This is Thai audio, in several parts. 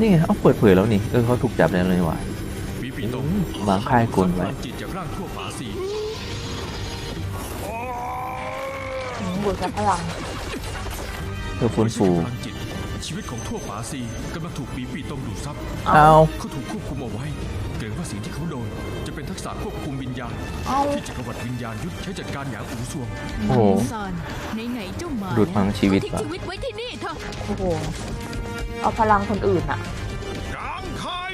นี่ไงเอาเปิดเผยแล้วนี่เออเขาถูกจับแล้วเลยว่ะมีปีตงวางค่ายกลไว้จิตจากร่างทั่วผาสีบุญกับพลังเพื่อฟื้นฟูพลังจิตชีวิตของทั่วผาสีกำลังถูกปีปีตงดูดซับเอาเขาถูกควบคุมเอาไว้เกรงว่าสิ่งที่เขาโดน จะเป็นทักษะควบคุมวิญญาณเอาที่จักรวรรดิวิญญาณยุทธใช้จัดการอย่างอูซวงโอ้โหซานไหนๆเจ้ามาดูดพลังชีวิตทิ้งว่ะชีวิตไว้ที่นี่เถอะโอ้โห เอาพลังคนอื่นอะกลางคาย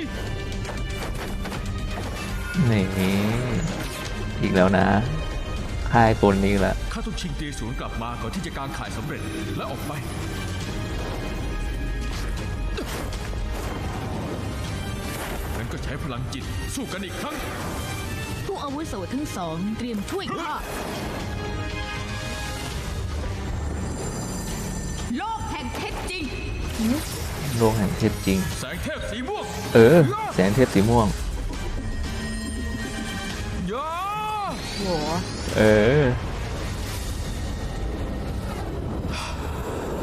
นี่อีกแล้วนะค่ายกลนี้ละข้าต้องชิงตีศูนย์กลับมาก่อนที่จะกางขายสำเร็จและออกไป งั้นก็ใช้พลังจิตสู้กันอีกครั้ง ผู้อาวุโสทั้งสองเตรียมช่วยข้าโลกแห่งเท็จจริง โลกแห่งเทพจริงแสงเทพสีม่วงเออ แสงเทพสีม่วงยาโอ้โหเออ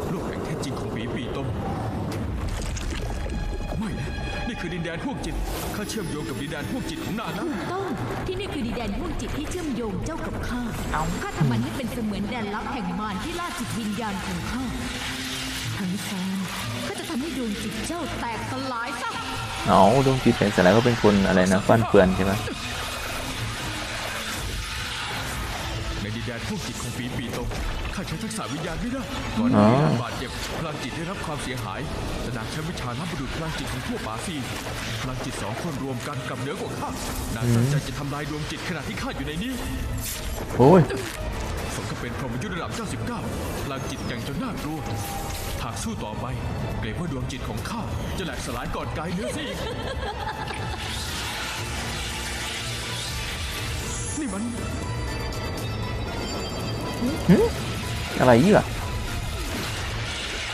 โลกแห่งเทพจริงของปีปีต้มไม่นะนี่คือดินแดนพวกจิตข้าเชื่อมโยงกับดินแดนพวกจิตของนางนะถูกต้องที่นี่คือดินแดนห่วงจิตที่เชื่อมโยงเจ้ากับข้าเอาข้าทำมันให้เป็นเสมือนแดนลับแห่งมารที่ล่าจิตวิญญาณของข้าทั้งซานข้าจะ ทำให้ดวงจิตเจ้าแตกสลายซะเอาดวงจิตแสงสลายก็เป็นคนอะไรนะฟันเฟือนใช่ไหมในดินแดนพวกจิตของปีปีต้มข้าใช้ทักษะวิญญาณไม่ได้ก่อนหน้านี้นางบาดเจ็บพลังจิตได้รับความเสียหายแต่นางใช้วิชานับประดุจพลังจิตของทั่วป่าซีพลังจิตสองคนรวมกันกับเหนือกว่าข้านางตั้งใจจะทำลายดวงจิตขณะที่ข้าอยู่ในนี้โอ้ย สมกับเป็นพรหมยุทธ์ระดับ 99พลังจิตแกร่งจนน่ากลัว หากสู้ต่อไป เกรงว่าดวงจิตของข้า จะแหลกสลายก่อนกายเนื้อซีก นี่มันอะไรอีกอะ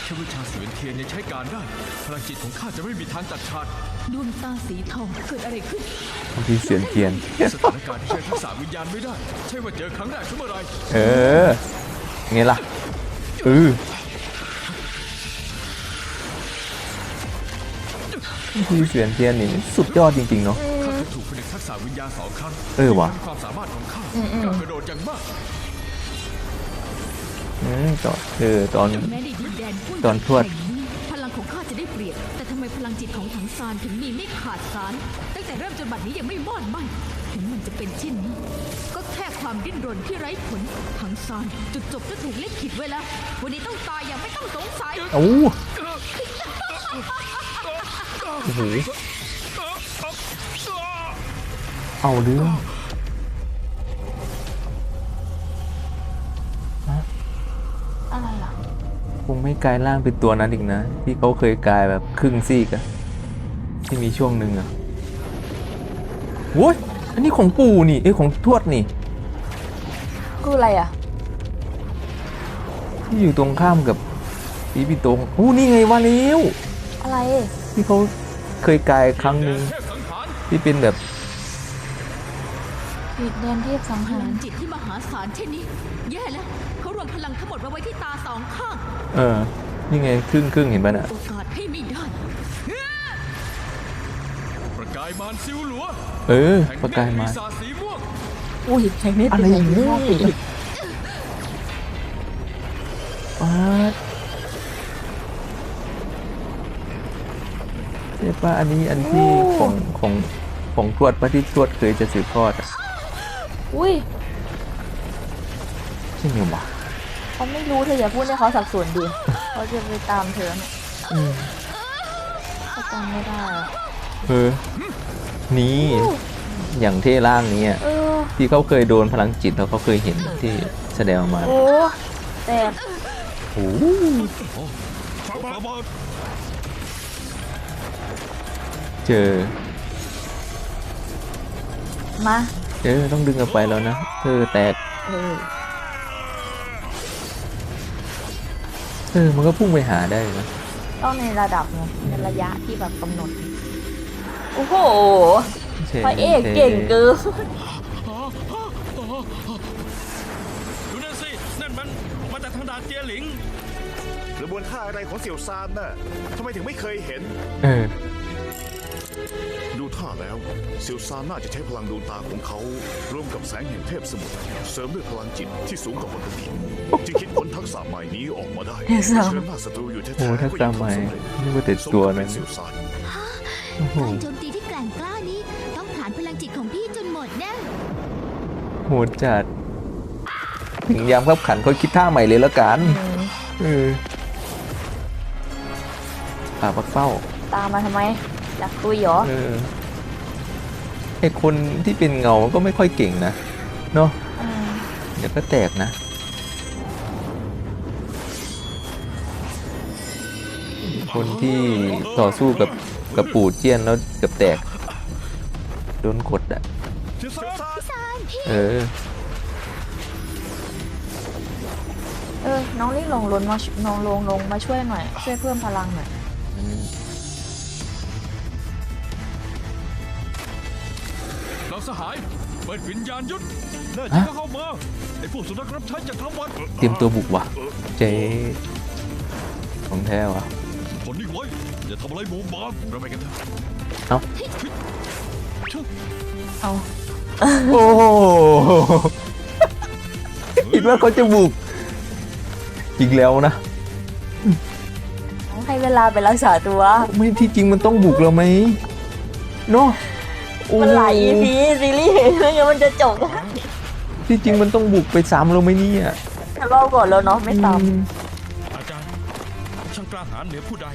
แค่วิชาเสวียนเทียนยังใช้การได้ พลังจิตของข้าจะไม่มีทางตัดขาด ดวงตาสีทองเกิดอะไรขึ้นบางทีเสียงเทียน สถานการณ์ที่ใช้ทักษะวิญญาณไม่ได้ ใช่ว่าเจอครั้งแรกเสมอไรเออไงล่ะเออบางทีเสียงเทียนนี่สุดยอดจริง ๆ เนาะ ข้าเคยถูกผนึกทักษะวิญญาณสองครั้งเออว่ะมีความสามารถของข้าก้าวกระโดดอย่างมากอืมตอนเออตอน แม้ในดินแดนห่วงตอนทวด แห่งนี้พลังของข้าจะได้เปรียบแต่ทำไม พลังจิตของถังซานถึงมีไม่ขาดสาร ตั้งแต่เริ่มจนบัดนี้ยังไม่มอดไหมถึงมันจะเป็นเช่นนี้ ก็แค่ความดิ้นรนที่ไร้ผลถังซานจุดจบก็ถูกลิขิตไว้แล้ว วันนี้ต้องตายอย่างไม่ต้องสงสัยโอ้โอ้โหเอาเรื่อง คงไม่กลายร่างเป็นตัวนั้นอีกนะ ที่เขาเคยกลายแบบครึ่งซีกอะที่มีช่วงหนึ่งอะโว้ยอันนี้ของปู่นี่เอ้ยของทวดนี่คืออะไรอะที่อยู่ตรงข้ามกับปีปีตรงโอ้นี่ไงวาเร็วอะไร ที่เขาเคยกลายครั้งหนึ่งเทพสังหารที่เป็นแบบ ปิดแดนเทพสังพหาลัรงจิตที่มหาศาลเช่นนี้ แย่แล้วเขารวมพลังทั้งหมดมาไว้ที่ตาสองข้าง เออ นี่ไงครึ่งครึ่งเห็นป่ะน่ะ โอกาสให้ไม่ได้ประกายมารซิวหลัวเออ แห่งประกายมา เนตรปีศาจสีม่วงอุ้ยใช้ไม่อะเป็นไรอย่างนี้นี้ป๊าดว่าอันนี้อันที่ของของของทวดปะที่ทวดเคยจะสืบทอดอะ อุ้ยใช่ไหมวะเขาไม่รู้เธออย่าพูดให้เขาสับสนดิเขาจะไปตามเธอเนี่ยอืมเขาจำไม่ได้อะเออนี่ อย่างเท่ร่างนี้อะเออที่เขาเคยโดนพลังจิตแล้วเขาเคยเห็นที่แสดงออกมาโอ้แต่โอ้ฟ้าบาบาเจอมา เออต้องดึงออกไปแล้วนะเออแตกเออเออมันก็พุ่งไปหาได้นะต้องในระดับไงในระยะที่แบบกำหนด โอ้โหใช่พระเอกเก่งเกินดูนั่นสิ นั่นมันออกมาจากทางดานเจียหลิงกระบวนท่าอะไรของเสี่ยวซานน่ะทำไมถึงไม่เคยเห็น เออ ดูท่าแล้วเสี่ยวซานน่าจะใช้พลังดวงตาของเขารวมกับแสงแห่งเทพสมุทรเสริมด้วยพลังจิตที่สูงกว่าปกติจึงคิดค้นทักษะใหม่นี้ออกมาได้ทักษะ เชิญหน้าศัตรูอยู่แท้ๆโอ้ทักษะใหม่ก็ยังทำสำเร็จนี่ว่าแต่ตัวสมกับนั้เป็นนเสี่ยวซานโอ้โหการโจมตีที่แกร่งกล้านี้ ต้องผ่านพลังจิตของพี่จนหมดแน่โหดจัดถึงยามขับขันเขาคิดท่าใหม่เลยแล้วกันเออป่าปักเป้าตามมาทำไม อยากคุยเหรอเออไอคนที่เป็นเงาก็ไม่ค่อยเก่งนะเนาะอืมเดี๋ยวก็แตกนะคนที่ต่อสู้กับกับปู่เจี้ยนแล้วเกับแตกโดนกดอะเสี่ยวซานเออ เออน้องลิงลงลนมาน้องลงลงมาช่วยหน่อย ช่วยเพิ่มพลังหน่อยเร สหาย เปิดวิญญาณยุทธแน่จริงก็เข้ามาไอ้พวกสุนัขรับใช้จากทั้งวันเตรียมตัวบุกว่ะ เจ๊ของแท้ว่ะคนนิ่งไว้อย่าทำอะไรหมูบานเราไปกันเถอะเอ้าเอาโอ้โหคิดว่าเขาจะบุกอีกแล้วนะต้องให้เวลาไปรักษาตัว ไม่ที่จริงมันต้องบุกแล้วไหมเนาะโอ้ มันหลาย EP ซีรีส์ไม่งั้นมันจะจบที่จริงมันต้องบุกไปซ้ำแล้วไหมเนี่ยแต่เล่าก่อนแล้วเนาะไม่ตามอืมอาจารย์ช่างกล้าหาญเหนือผู้ใด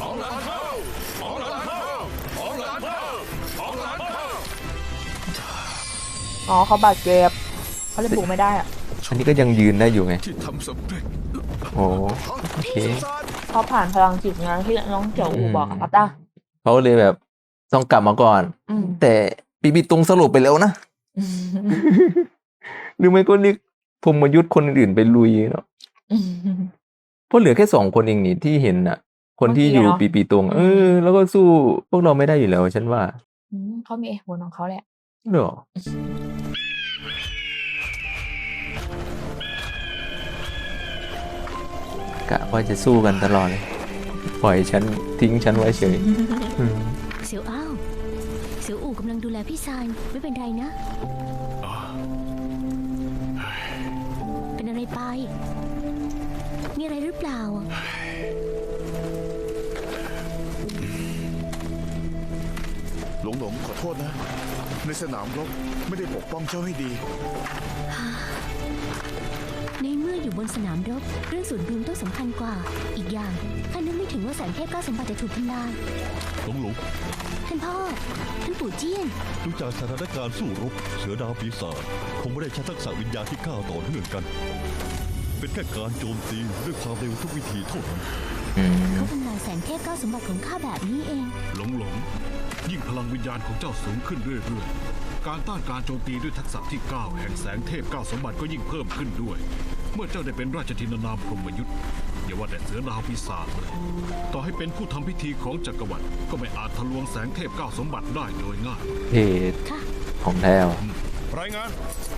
ของหลานเข้าของหลานเข้าของหลานเข้าของหลานเข้าอ๋อเขาบาดเจ็บเขาเลยบุกไม่ได้อะอันนี้ก็ยังยืนได้อยู่ไงที่ทำสำเร็จโอ้โอเคเสี่ยวซานเขาผ่านพลังจิตไงที่น้องเจียวอูบอกอะครับตาเขาเลยแบบ ต้องกลับมาก่อน อืมแต่ปีบีตรงสรุปไปแล้วนะ หรือไม่ก็เรียกพรหมยุทธ์คนอื่นๆไปลุยเนาะเพราะเหลือแค่สองคนเองนี่ที่เห็นน่ะคนที่อยู่เมื่อกี้ปีเนอะปีตรงเออ แล้วก็สู้พวกเราไม่ได้อยู่แล้วฉันว่าอืมเขามีเหตุผลของเขาแหละ เหรอกะว่าจะสู้กันตลอดเลยปล่อยฉันทิ้งฉันไว้เฉยอืม เสียวอ้าว เสียวอู่กำลังดูแลพี่ซานไม่เป็นไรนะ เป็นอะไรไป มีอะไรหรือเปล่า หลงหลงขอโทษนะ ในสนามรบไม่ได้ปกป้องเจ้าให้ดีในเมื่ ออยู่บนสนามรบ เรื่องส่วนรวมต้องสำคัญกว่า อีกอย่างข้านึกไม่ถึงว่าแสงเทพเก้าสมบัติจะถูกทำลายหลงหลงท่านพ่อ ท่านปู่เจี้ยนดูจากสถานการณ์สู้รบ เสือดาวปีศาจคงไม่ได้ใช้ทักษะวิญญาณที่ก้าวต่อเนื่องกัน เป็นแค่การโจมตีด้วยความเร็วทุกวิธีเท่านั้นอืมเขาทำลายแสงเทพเก้าสมบัติของข้าแบบนี้เอง หลงหลงยิ่งพลังวิญญาณของเจ้าสูงขึ้นเรื่อยๆการต้านการโจมตีด้วยทักษะที่ 9 แห่งแสงเทพ 9 สมบัติก็ยิ่งเพิ่มขึ้นด้วย เมื่อเจ้าได้เป็นราชธินานามพรหมยุทธ์อย่าว่าแต่เสือดาวปีศาจเลย ต่อให้เป็นผู้ทำพิธีของจักรวรรดิก็ไม่อาจทะลวงแสงเทพ9สมบัติได้โดยง่ายเพจค่ะของแท้ว่ะรายงาน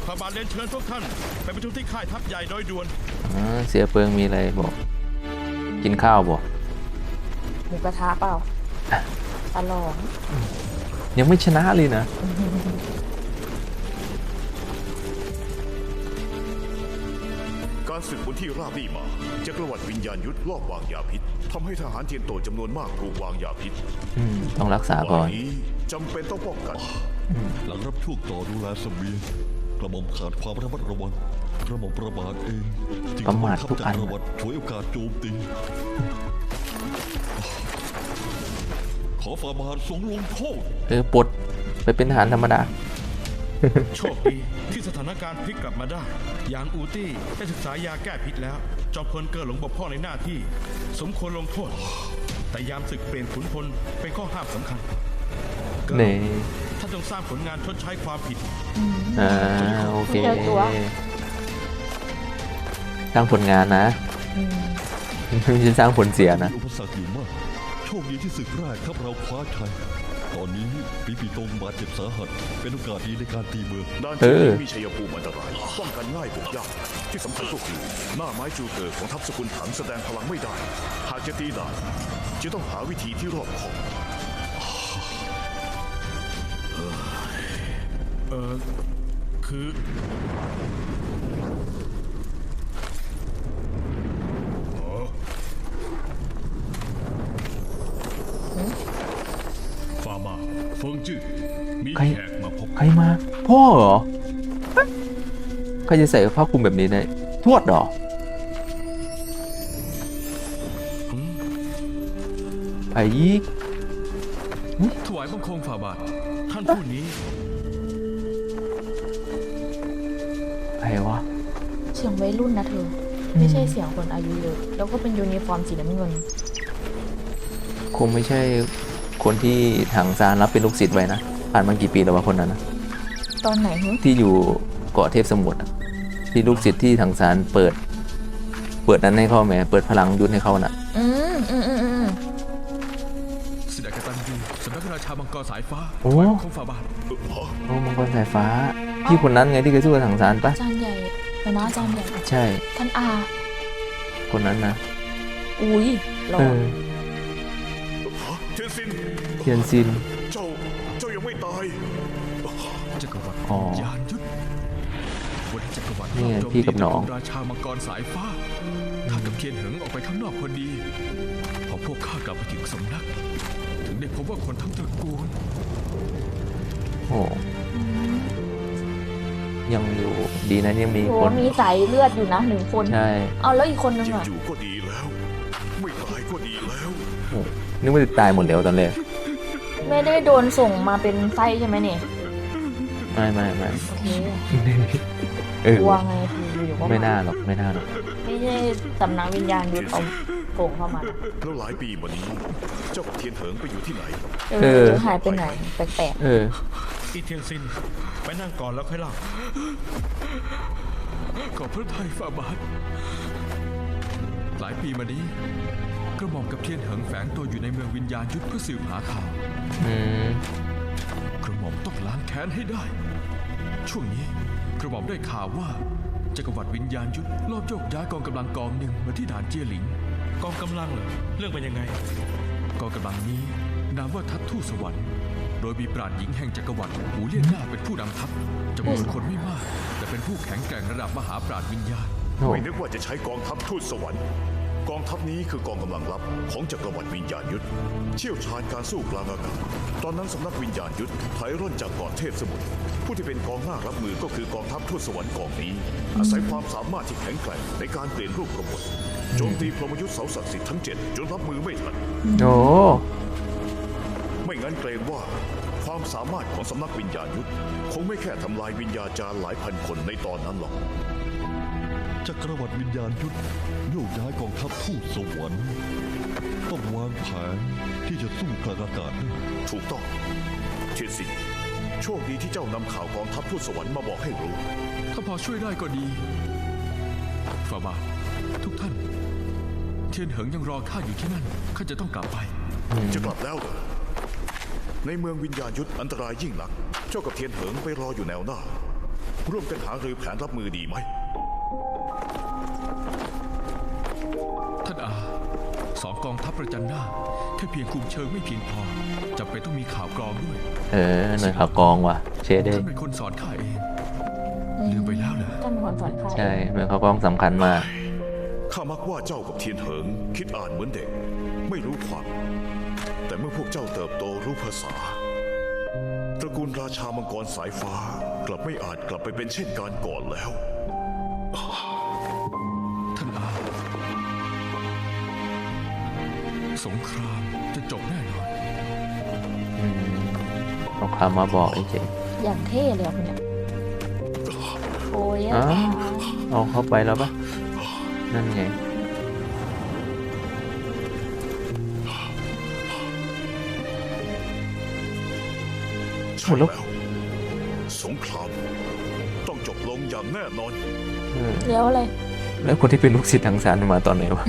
พระบาทเรียนเชิญพวกท่าน ไปประชุมที่ค่ายทัพใหญ่โดยด่วนอ่าเสียเปิงมีอะไรบอก กินข้าวบอกหมูกระทะเปล่าตลองยังไม่ชนะเลยนะ ศึกบนที่ราบรี่มา จักรวรรดิวิญญาณยุทธลอบวางยาพิษทำให้ทหารเทียนโตจำนวนมากถูกวางยาพิษอืมต้องรักษาก่วัอนนี้จำเป็นต้องป้องกัน หลังรับช่วงต่อดูแลเสบียงกระหม่อมขาดความระมัดระวังกระหม่อมประมาทเองจึงประมาทบังคับทุกอันจักรวรรดิฉวยโอกาสโจมตีขอฝ่าบาททรงลงโทษเออปลดไปเป็นทหารธรรมดา โชคดีที่สถานการณ์พลิกกลับมาได้ ยางอูตี้ได้ศึกษายาแก้พิษแล้ว จอมพลเกิดหลงบกพร่องในหน้าที่ สมควรลงโทษ แต่ยามศึกเปลี่ยนขุนพลเป็นข้อห้ามสำคัญเกิดนี่ถ้านจงสร้างผลงานชดใช้ความผิด อ่าโอเคเจอตัว สร้างผลงานนะอืมไม่ใช่สร้างผลเสียนะ มีอุปสรรคอยู่มาก โชคดีที่ศึกแรกครับเราคว้าชัย ตอนนี้ปีปีตรงบาดเจ็บสาหัส เป็นโอกาสดีในการตีเมืองด้านเอที่อมีชัยภูมิอันตรายป้องกันง่ายบุกยากที่สำคัญก็คือหน้าไม้จูเกิดของทัพสกุลถังแสดงพลังไม่ได้ หากจะตีด่านจะต้องหาวิธีที่รอบคอบเออคือ ฟามาเฟิงจื้อมีใคร แขกมาพบใครมา พ่อเหรอเอ๊ะใครจะใส่ผ้าคลุมแบบนี้ได้ทวดเหรอ ไอ้ยีกถวายบังคมฝ่าบาท ท่านผู้นี้ ใครวะ เสียงวัยรุ่นนะเธอ ไม่ใช่เสียงคนอายุเยอะ แล้วก็เป็นยูนิฟอร์มสีน้ำเงิน คงไม่ใช่ คนที่ถังซานรับเป็นลูกศิษย์ไว้นะผ่านมากี่ปีแล้ววะคนนั้นนะตอนไหนฮึที่อยู่เกาะเทพสมุทรอะที่ลูกศิษย์ที่ถังซานเปิด เปิดนั้นให้เขาแหมเปิดพลังยุทธให้เขาน่ะ อืมอืมอืมอืมสิดากตันยูสำนักราชามังกรสายฟ้าโอ้ถวายบังคมฝ่าบาทโอ้มังกรสายฟ้า พี่คนนั้นไงที่เคยสู้กับถังซานปะอาจารย์ใหญ่เดี๋ยวนะอาจารย์ใหญ่ ใช่ ท่านอาคนนั้นนะ อุ้ยหล่อเออเทียนซิน เทียนซิน เจ้า เจ้ายังไม่ตาย จักรวรรดิอ๋อยานยุทธวันที่จักรวรรดินี่ไงโจมพี่กับน้อง ตระราชามังกรสายฟ้าข้ากับเทียนเหิงออกไปข้างนอกพอดี พอพวกข้ากลับไปถึงสำนัก ถึงได้พบว่าคนทั้งตระกูล โอ้ยังอยู่ดีนะยังมีโหคนมีสายเลือดอยู่นะหนึ่งคน ใช่เอาแล้วอีกคนนึงยังอะอยู่ก็ดีแล้ว ไม่ตายก็ดีแล้วโอ้นึกว่าจะตายหมดแล้วตอนแรก ไม่ได้โดนส่งมาเป็นไส้ใช่ไหมเนี่ยไม่ไม่ไม่โอเคเออกลัวไงคืออยู่ๆก็ไม่น่าหรอกไม่น่าหรอกไม่ใช่สำนักวิญญาณยุทธเอาโผล่เข้ามานะแล้วหลายปีมานี้เจ้ากับเทียนเหิงไปอยู่ที่ไหน เออหายไปไหนแปลกเออ อีเทียนซินไปนั่งก่อนแล้วค่อยเล่าขอบพระทัยฝ่าบาทหลายปีมานี้ก ระหม่อมกับเทียนเหิงแฝงตัวอยู่ในเมืองวิญญาณยุทธเพื่อสืบหาข่าวอืมกระหม่อมต้องล้างแค้นให้ได้ ช่วงนี้กระหม่อมได้ข่าวว่าจักรวรรดิวิญญาณยุทธลอบโยกย้ายกองกำลังกองหนึ่งมาที่ด่านเจียหลิง กองกำลังเหรอเรื่องเป็นยังไง กองกำลังนี้นามว่าทัพทูตสวรรค์โดยมีปราดหญิงแห่งจักรวรรดิหูเลี่ยนหน้าเป็นผู้นำทัพจำนวนคนไม่มาก แต่เป็นผู้แข็งแกร่งระดับมหาปราดวิญญาณโอ้ไม่นึกว่าจะใช้กองทัพทูตสวรรค์ กองทัพนี้คือกองกำลังลับของจักรวรรดิวิญญาณยุทธ เชี่ยวชาญการสู้กลางอากาศ ตอนนั้นสำนักวิญญาณยุทธถอยร่นจากเกาะเทพสมุทร ผู้ที่เป็นกองหน้ารับมือก็คือกองทัพทูตสวรรค์กองนี้ อาศัยความสามารถที่แข็งแกร่งในการเปลี่ยนรูปกบฏโจมตีพรหมยุทธเสาศักดิ์สิทธิ์ทั้งเจ็ดจนรับมือไม่ทัน โอ้ ไม่งั้นเกรงว่าความสามารถของสำนักวิญญาณยุทธคงไม่แค่ทำลายวิญญาจารย์หลายพันคนในตอนนั้นหรอก จักรวรรดิวิญญาณยุทธโยกย้ายกองทัพทูตสวรรค์ต้องวางแผนที่จะสู้กลางอากาศได้ถูกต้องเทียนสินโชคดีที่เจ้านำข่าวกองทัพทูตสวรรค์มาบอกให้รู้ ถ้าพอช่วยได้ก็ดีฝ่าบาททุกท่าน เทียนเหิงยังรอข้าอยู่ที่นั่นข้าจะต้องกลับไป จะกลับแล้วเหรอในเมืองวิญญาณยุทธอันตรายยิ่งหนัก เจ้ากับเทียนเหิงไปรออยู่แนวหน้า ร่วมกันหารือแผนรับมือดีไหม ท่านอาสองกองทัพประจันหน้า แค่เพียงคุมเชิงไม่เพียงพอจำเป็นต้องมีข่าวกรองด้วย เออหน่วยข่าวกองว่ะ เชดเด้ท่านเป็นคนสอนข้าเองๆอืลืมไปแล้วเหรอท่านเป็นคนสอนข้าใช่เหมือนเขากล้องสำคัญมากข้ามักว่าเจ้ากับเทียนเหิง คิดอ่านเหมือนเด็ก ไม่รู้ความ แต่เมื่อพวกเจ้าเติบโตรู้ภาษาตระกูลราชามังกรสายฟ้ากลับไม่อาจกลับไปเป็นเช่นการก่อนแล้ว สงครามจะจบแน่นอนอืมเอาคำมาบอกเฉยอย่างเท่เลยอะคุณเนี่ยโอ้ยๆอ้าวเอาเข้าไปแล้วปะนั่นไง ใช่แล้วสงคราม ต้องจบลงอย่างแน่นอน เออ เดี๋ยวอะไร แล้วคนที่เป็นลูกศิษย์ทางสารมาตอนไหนวะ